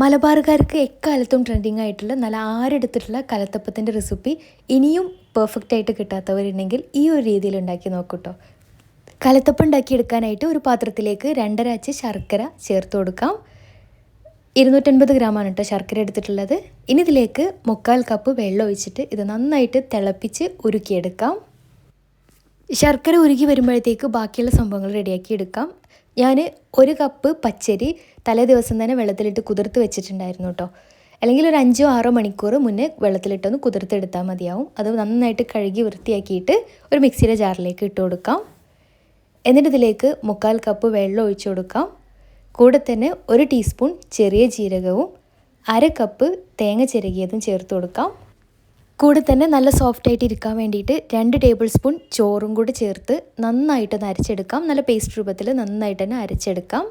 മലബാറുകാർക്ക് എക്കാലത്തും ട്രെൻഡിങ് ആയിട്ടുള്ള നല്ല ആരെടുത്തിട്ടുള്ള കലത്തപ്പത്തിന്റെ റെസിപ്പി ഇനിയും പെർഫെക്റ്റ് ആയിട്ട് കിട്ടാത്തവരുണ്ടെങ്കിൽ ഈ ഒരു രീതിയിൽ ഉണ്ടാക്കി നോക്കൂട്ടോ. കലത്തപ്പം ഉണ്ടാക്കിയെടുക്കാനായിട്ട് ഒരു പാത്രത്തിലേക്ക് രണ്ടര അച്ച് ശർക്കര ചേർത്ത് കൊടുക്കാം. ഇരുന്നൂറ്റൻപത് ഗ്രാമാണ് കേട്ടോ ശർക്കര എടുത്തിട്ടുള്ളത്. ഇനി ഇതിലേക്ക് മുക്കാൽ കപ്പ് വെള്ളം ഒഴിച്ചിട്ട് ഇത് നന്നായിട്ട് തിളപ്പിച്ച് ഉരുക്കിയെടുക്കാം. ശർക്കര ഉരുകി വരുമ്പോഴത്തേക്ക് ബാക്കിയുള്ള സംഭവങ്ങൾ റെഡിയാക്കി എടുക്കാം. ഞാൻ ഒരു കപ്പ് പച്ചരി തലേ ദിവസം തന്നെ വെള്ളത്തിലിട്ട് കുതിർത്ത് വെച്ചിട്ടുണ്ടായിരുന്നു കേട്ടോ അല്ലെങ്കിൽ ഒരു അഞ്ചോ ആറോ മണിക്കൂർ മുന്നേ വെള്ളത്തിലിട്ടൊന്ന് കുതിർത്തെടുത്താൽ മതിയാവും. അത് നന്നായിട്ട് കഴുകി വൃത്തിയാക്കിയിട്ട് ഒരു മിക്സിയുടെ ജാറിലേക്ക് ഇട്ട് കൊടുക്കാം. എന്നിട്ട് ഇതിലേക്ക് മുക്കാൽ കപ്പ് വെള്ളം ഒഴിച്ചു കൊടുക്കാം. കൂടെ തന്നെ ഒരു ടീസ്പൂൺ ചെറിയ ജീരകവും അര കപ്പ് തേങ്ങ ചിരകിയതും ചേർത്ത് കൊടുക്കാം. കൂടെ തന്നെ നല്ല സോഫ്റ്റ് ആയിട്ട് ഇരിക്കാൻ വേണ്ടിയിട്ട് രണ്ട് ടേബിൾ സ്പൂൺ ചോറും കൂടി ചേർത്ത് നന്നായിട്ടൊന്ന് അരച്ചെടുക്കാം. നല്ല പേസ്റ്റ് രൂപത്തിൽ നന്നായിട്ട് തന്നെ അരച്ചെടുക്കാം.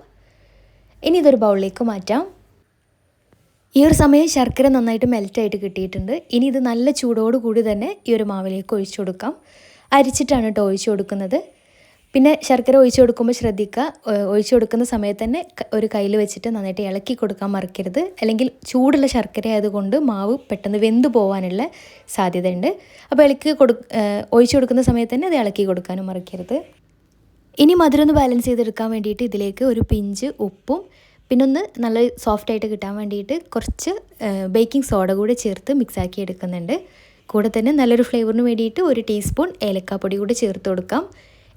ഇനി ഇതൊരു ബൗളിലേക്ക് മാറ്റാം. ഈ ഒരു സമയം ശർക്കര നന്നായിട്ട് മെൽറ്റായിട്ട് കിട്ടിയിട്ടുണ്ട്. ഇനി ഇത് നല്ല ചൂടോട് കൂടി തന്നെ ഈ ഒരു മാവിലേക്ക് ഒഴിച്ചു കൊടുക്കാം. അരിച്ചിട്ടാണ് കേട്ടോ ഒഴിച്ചു കൊടുക്കുന്നത്. പിന്നെ ശർക്കര ഒഴിച്ചു കൊടുക്കുമ്പോൾ ശ്രദ്ധിക്കുക. ഒഴിച്ചു കൊടുക്കുന്ന സമയത്ത് തന്നെ ഒരു കയ്യിൽ വെച്ചിട്ട് നന്നായിട്ട് ഇളക്കി കൊടുക്കാൻ മറക്കരുത്. അല്ലെങ്കിൽ ചൂടുള്ള ശർക്കര ആയതുകൊണ്ട് മാവ് പെട്ടെന്ന് വെന്തു പോകാനുള്ള സാധ്യതയുണ്ട്. അപ്പോൾ ഇളക്കി കൊടു ഒഴിച്ചു കൊടുക്കുന്ന സമയത്ത് തന്നെ അത് ഇളക്കി കൊടുക്കാനും മറക്കരുത്. ഇനി മധുരം ഒന്ന് ബാലൻസ് ചെയ്തെടുക്കാൻ വേണ്ടിയിട്ട് ഇതിലേക്ക് ഒരു പിഞ്ച് ഉപ്പും പിന്നെ ഒന്ന് നല്ല സോഫ്റ്റായിട്ട് കിട്ടാൻ വേണ്ടിയിട്ട് കുറച്ച് ബേക്കിംഗ് സോഡ കൂടി ചേർത്ത് മിക്സാക്കി എടുക്കുന്നുണ്ട്. കൂടെ തന്നെ നല്ലൊരു ഫ്ലേവറിന് വേണ്ടിയിട്ട് ഒരു ടീസ്പൂൺ ഏലക്കാപ്പൊടി കൂടി ചേർത്ത് കൊടുക്കാം.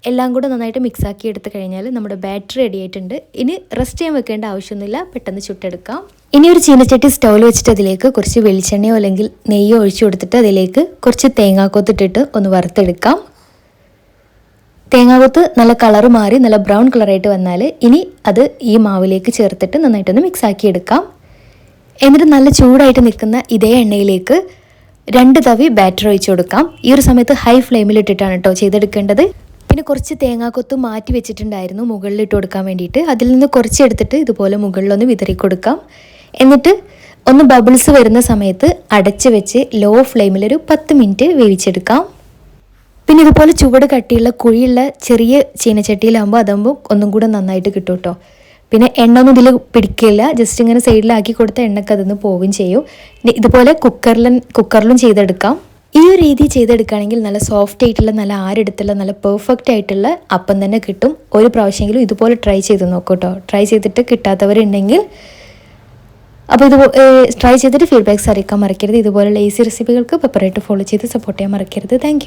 എല്ലാം കൂടെ നന്നായിട്ട് മിക്സാക്കി എടുത്ത് കഴിഞ്ഞാൽ നമ്മുടെ ബാറ്ററി റെഡി ആയിട്ടുണ്ട്. ഇനി റെസ്റ്റ് ചെയ്യാൻ വെക്കേണ്ട ആവശ്യമൊന്നുമില്ല. പെട്ടെന്ന് ചുട്ടെടുക്കാം. ഇനി ഒരു ചീനച്ചട്ടി സ്റ്റൗവിൽ വെച്ചിട്ട് അതിലേക്ക് കുറച്ച് വെളിച്ചെണ്ണയോ അല്ലെങ്കിൽ നെയ്യോ ഒഴിച്ചു കൊടുത്തിട്ട് അതിലേക്ക് കുറച്ച് തേങ്ങാക്കൊത്തിട്ടിട്ട് ഒന്ന് വറുത്തെടുക്കാം. തേങ്ങാകൊത്ത് നല്ല കളർ മാറി നല്ല ബ്രൗൺ കളറായിട്ട് വന്നാൽ ഇനി അത് ഈ മാവിലേക്ക് ചേർത്തിട്ട് നന്നായിട്ടൊന്ന് മിക്സ് ആക്കി എടുക്കാം. എന്നിട്ട് നല്ല ചൂടായിട്ട് നിൽക്കുന്ന ഇതേ എണ്ണയിലേക്ക് രണ്ട് തവി ബാറ്റർ ഒഴിച്ചു കൊടുക്കാം. ഈ ഒരു സമയത്ത് ഹൈ ഫ്ലെയിമിൽ ഇട്ടിട്ടാണ് കേട്ടോ ചെയ്തെടുക്കേണ്ടത്. പിന്നെ കുറച്ച് തേങ്ങാക്കൊത്ത് മാറ്റി വെച്ചിട്ടുണ്ടായിരുന്നു മുകളിൽ ഇട്ട് കൊടുക്കാൻ വേണ്ടിയിട്ട്. അതിൽ നിന്ന് കുറച്ച് എടുത്തിട്ട് ഇതുപോലെ മുകളിലൊന്ന് വിതറി കൊടുക്കാം. എന്നിട്ട് ഒന്ന് ബബിൾസ് വരുന്ന സമയത്ത് അടച്ച് വെച്ച് ലോ ഫ്ലെയിമിൽ ഒരു പത്ത് മിനിറ്റ് വേവിച്ചെടുക്കാം. പിന്നെ ഇതുപോലെ ചുവട് കട്ടിയുള്ള കുഴിയുള്ള ചെറിയ ചീനച്ചട്ടിയിലാകുമ്പോൾ അതാകുമ്പോൾ ഒന്നും കൂടെ നന്നായിട്ട് കിട്ടും കേട്ടോ പിന്നെ എണ്ണ ഒന്നും ഇതിൽ പിടിക്കില്ല. ജസ്റ്റ് ഇങ്ങനെ സൈഡിലാക്കി കൊടുത്ത എണ്ണക്ക് പോവുകയും ചെയ്യും. ഇതുപോലെ കുക്കറിലും കുക്കറിലും ചെയ്തെടുക്കാം. ഈ ഒരു രീതി ചെയ്തെടുക്കുകയാണെങ്കിൽ നല്ല സോഫ്റ്റ് ആയിട്ടുള്ള നല്ല ആരെടുത്തുള്ള നല്ല പെർഫെക്റ്റ് ആയിട്ടുള്ള അപ്പം തന്നെ കിട്ടും. ഒരു പ്രാവശ്യമെങ്കിലും ഇതുപോലെ ട്രൈ ചെയ്ത് നോക്കൂ കേട്ടോ ട്രൈ ചെയ്തിട്ട് കിട്ടാത്തവരുണ്ടെങ്കിൽ അപ്പോൾ ഇത് ട്രൈ ചെയ്തിട്ട് ഫീഡ്ബാക്ക്സ് അറിയിക്കാൻ മറക്കരുത്. ഇതുപോലെയുള്ള ഈസി റെസിപ്പികൾക്ക് പെപ്പറായിട്ട് ഫോളോ ചെയ്ത് സപ്പോർട്ട് ചെയ്യാൻ മറക്കരുത്. താങ്ക്